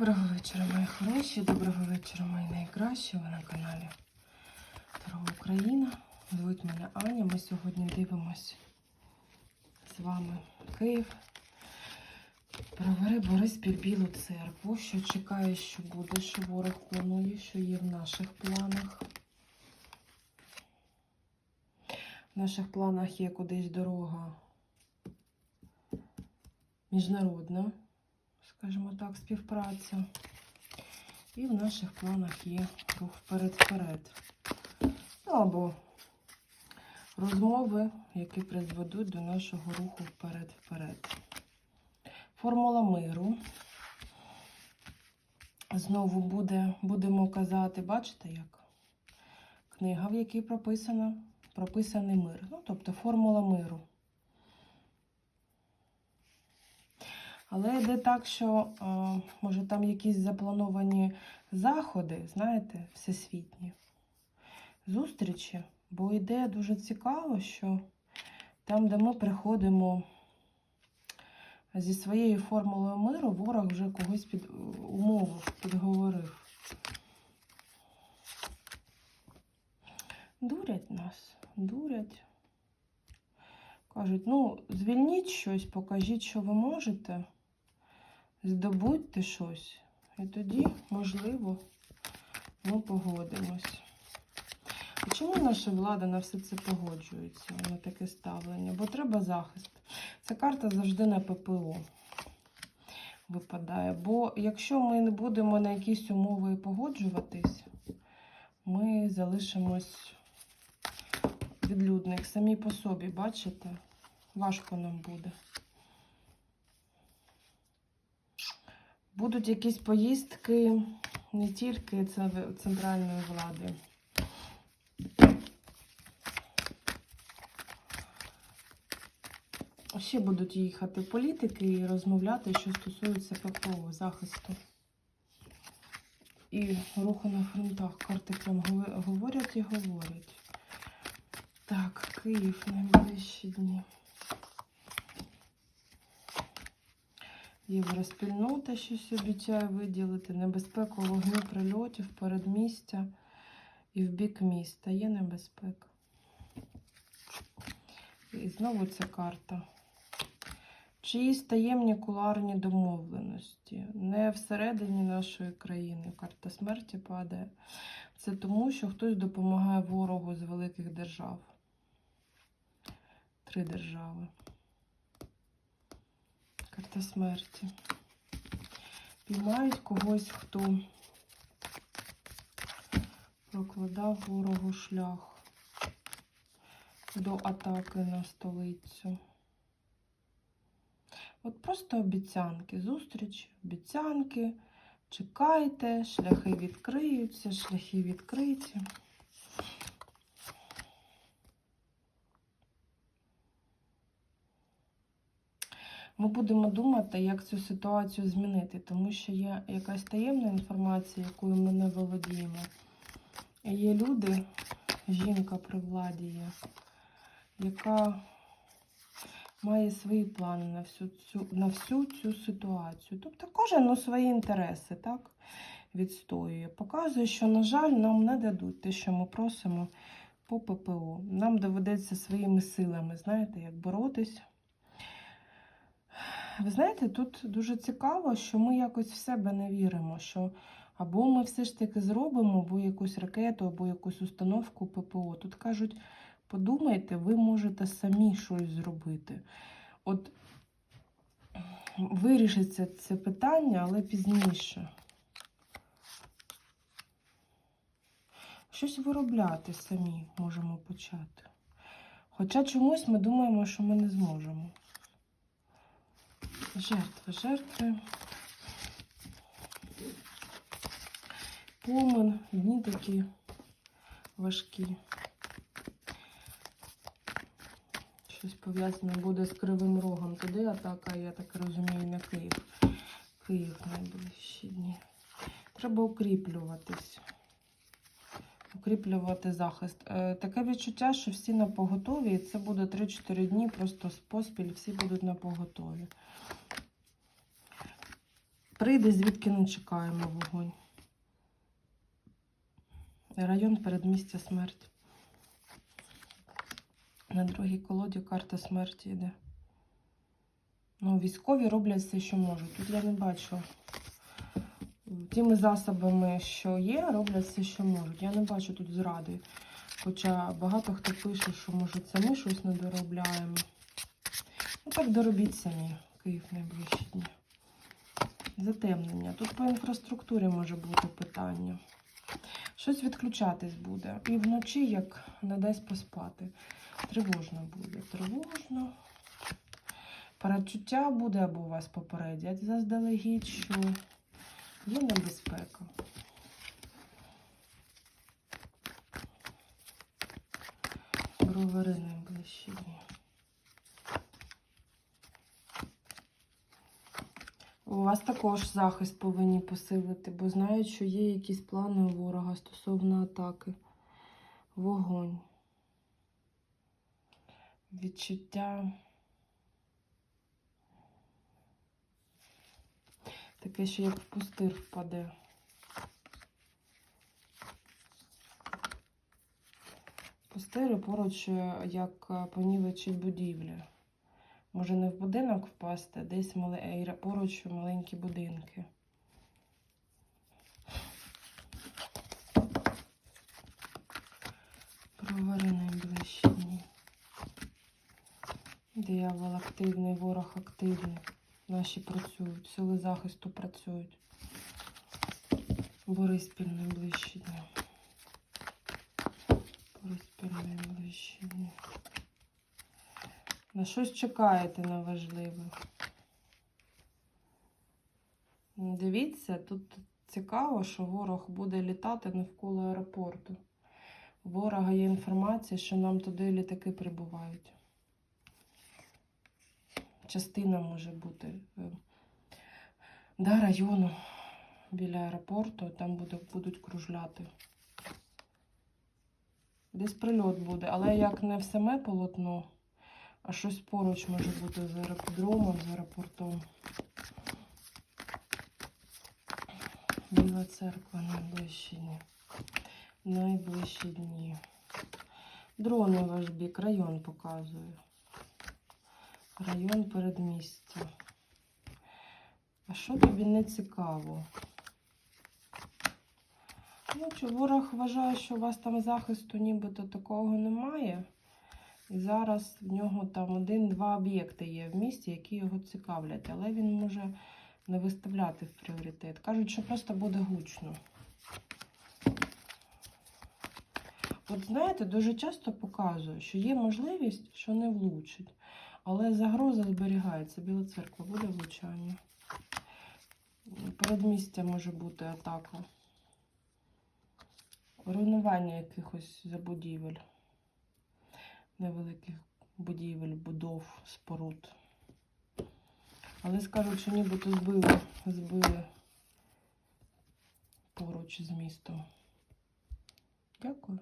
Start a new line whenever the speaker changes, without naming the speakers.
Доброго вечора, мої хороші, доброго вечора, мої найкращі. Ви на каналі Таро Україна. Звуть мене Аня. Ми сьогодні дивимось з вами Київ. Провери Бориспіль Білу церкву. Що чекає, що буде, що ворог планує, що є в наших планах. В наших планах є кудись дорога міжнародна скажімо так, співпраця. І в наших планах є рух вперед-вперед. Ну, або розмови, які призведуть до нашого руху вперед-вперед. Формула миру. Знову буде, будемо казати, бачите, як? Книга, в якій прописано, прописаний мир. Ну, тобто формула миру. Але йде так, що е, може там якісь заплановані заходи, знаєте, всесвітні зустрічі, бо йде дуже цікаво, що там, де ми приходимо зі своєю формулою миру, ворог вже когось під умову підговорив. Дурять нас, дурять. Кажуть, ну, звільніть щось, покажіть, що ви можете здобудьте щось. І тоді, можливо, ми погодимось. І чому наша влада на все це погоджується, на таке ставлення? Бо треба захист. Ця карта завжди на ППО випадає. Бо якщо ми не будемо на якісь умови погоджуватись, ми залишимось відлюдних самі по собі, бачите? Важко нам буде. Будуть якісь поїздки не тільки центральної влади. Ще будуть їхати політики і розмовляти, що стосується ППО, захисту і руху на фронтах. Карти прям говорять і говорять. Так, Київ найближчі дні. Євроспільнота щось обіцяє виділити. Небезпеку вогню прильотів, передмістя і в бік міста. Є небезпека. І знову ця карта. Чиїсь таємні куларні домовленості. Не всередині нашої країни. Карта смерті падає. Це тому, що хтось допомагає ворогу з великих держав. Три держави. Карта смерті. Піймають когось, хто прокладав ворогу шлях до атаки на столицю. От просто обіцянки. Зустріч, обіцянки. Чекайте, шляхи відкриються, шляхи відкриті. Ми будемо думати, як цю ситуацію змінити, тому що є якась таємна інформація, якою ми не володіємо. Є люди, жінка при владі є, яка має свої плани на всю цю на всю цю ситуацію. Тобто кожен ну, свої інтереси так, відстоює. Показує, що, на жаль, нам не дадуть те, що ми просимо по ППО. Нам доведеться своїми силами, знаєте, як боротись. Ви знаєте, тут дуже цікаво, що ми якось в себе не віримо, що або ми все ж таки зробимо, або якусь ракету, або якусь установку ППО. Тут кажуть, подумайте, ви можете самі щось зробити. От вирішиться це питання, але пізніше. Щось виробляти самі можемо почати. Хоча чомусь ми думаємо, що ми не зможемо. Жертви, жертви. Помин, дні такі важкі. Щось пов'язане буде з Кривим Рогом. Туди атака, я так розумію, на Київ. Київ найближчі дні. Треба укріплюватись. Укріплювати захист. Е, таке відчуття, що всі на поготові, і це буде 3-4 дні, просто поспіль всі будуть на поготові. Прийде, звідки не чекаємо вогонь. Район передмістя смерті. На другій колоді карта смерті йде. Ну, військові роблять все, що можуть. Тут я не бачу. Тими засобами, що є, роблять все, що можуть. Я не бачу тут зради. Хоча багато хто пише, що може це ми щось не доробляємо. Ну так доробіть самі, Київ найближчі дні. Затемнення. Тут по інфраструктурі може бути питання. Щось відключатись буде. І вночі, як не дасть поспати. Тривожно буде. Тривожно. Передчуття буде або у вас попередять заздалегідь, що є небезпека. Бровари дні. У вас також захист повинні посилити, бо знають, що є якісь плани у ворога стосовно атаки. Вогонь. Відчуття. Таке, що як в пустир впаде. Пустири поруч, е, як е, понівечі будівлі. Може не в будинок впасти, а десь мале... е, поруч маленькі будинки. Провари найближчі дні. Диявол активний, ворог активний. Наші працюють, сили захисту працюють. Бориспіль найближчі дні. Бориспіль найближчі дні. На щось чекаєте на важливе. Дивіться, тут цікаво, що ворог буде літати навколо аеропорту. У ворога є інформація, що нам туди літаки прибувають. Частина може бути е, да, району біля аеропорту, там буде, будуть кружляти. Десь прильот буде, але як не в саме полотно, а щось поруч може бути з аеродромом, з аеропортом. Біла церква найближчі дні. Найближчі дні. Дрони ваш бік, район показує. Район передмістя. А що тобі не цікаво? Ну, чи ворог вважає, що у вас там захисту нібито такого немає. І зараз в нього там один-два об'єкти є в місті, які його цікавлять, але він може не виставляти в пріоритет. Кажуть, що просто буде гучно. От знаєте, дуже часто показує, що є можливість, що не влучить. Але загроза зберігається. Біла церква буде влучання. Передмістя може бути атака. Руйнування якихось забудівель. Невеликих будівель, будов, споруд. Але скажуть, що нібито збили, збили поруч з містом. Дякую.